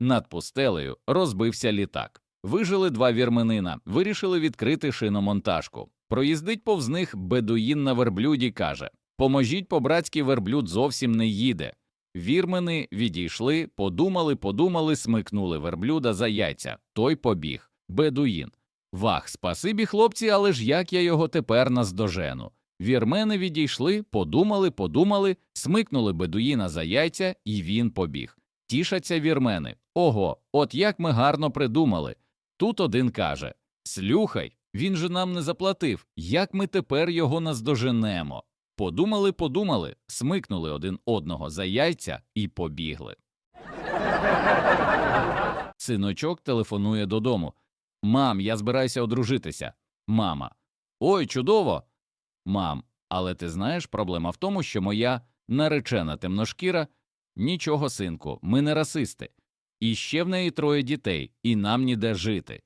Над пустелею розбився літак. Вижили два вірменина, вирішили відкрити шиномонтажку. Проїздить повз них бедуїн на верблюді каже Поможіть по-братськи верблюд зовсім не їде. Вірмени відійшли, подумали, подумали, смикнули верблюда за яйця. Той побіг. Бедуїн. Вах, спасибі, хлопці, але ж як я його тепер наздожену. Вірмени відійшли, подумали, подумали, смикнули бедуїна за яйця, і він побіг. Тішаться вірмени. Ого, от як ми гарно придумали. Тут один каже Слюхай, він же нам не заплатив. Як ми тепер його наздоженемо? Подумали, подумали, смикнули один одного за яйця і побігли. Синочок телефонує додому. Мам, я збираюся одружитися. Мама. Ой, чудово. Мам, але ти знаєш, проблема в тому, що моя наречена темношкіра нічого, синку, ми не расисти. І ще в неї троє дітей, і нам ніде жити.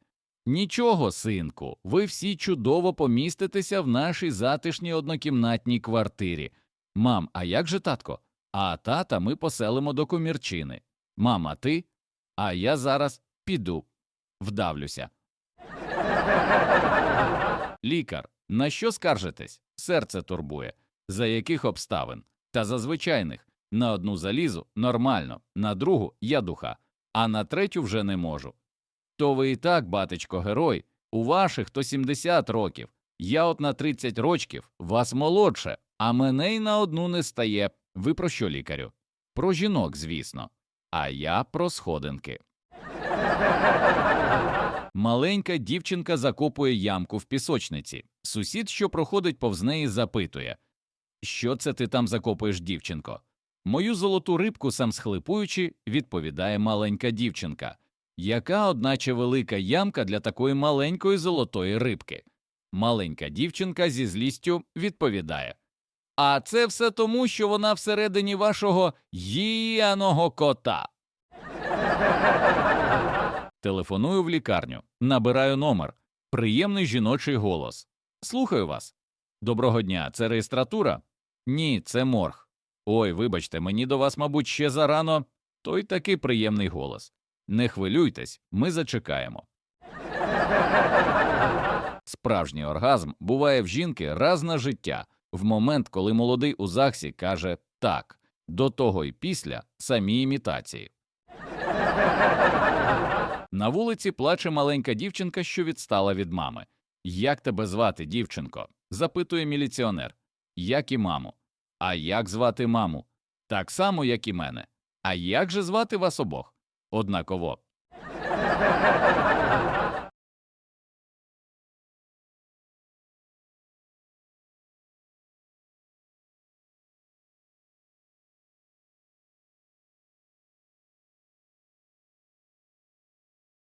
Нічого, синку, ви всі чудово поміститеся в нашій затишній однокімнатній квартирі. Мам, а як же татко? А тата ми поселимо до комірчини. Мама, ти? А я зараз піду. Вдавлюся. Лікар, на що скаржитесь? Серце турбує. За яких обставин? Та за звичайних. На одну залізу нормально, на другу я духа, а на третю вже не можу. То ви і так, батечко, герой, у ваших то 70 років. Я от на 30 рочків, вас молодше, а мене й на одну не стає. Ви про що, лікарю? Про жінок, звісно. А я про сходинки. Маленька дівчинка закопує ямку в пісочниці. Сусід, що проходить повз неї, запитує Що це ти там закопуєш, дівчинко? Мою золоту рибку, сам схлипуючи, відповідає маленька дівчинка. Яка, одначе, велика ямка для такої маленької золотої рибки? Маленька дівчинка зі злістю відповідає. А це все тому, що вона всередині вашого їяного кота. Телефоную в лікарню, набираю номер. Приємний жіночий голос. Слухаю вас. Доброго дня, це реєстратура? Ні, це морг. Ой, вибачте, мені до вас, мабуть, ще зарано. Той такий приємний голос. Не хвилюйтесь, ми зачекаємо. Справжній оргазм буває в жінки раз на життя, в момент, коли молодий у ЗАГСі каже так, до того і після самі імітації. На вулиці плаче маленька дівчинка, що відстала від мами. Як тебе звати, дівчинко? запитує міліціонер. Як і маму. А як звати маму? Так само, як і мене. А як же звати вас обох? Однаково.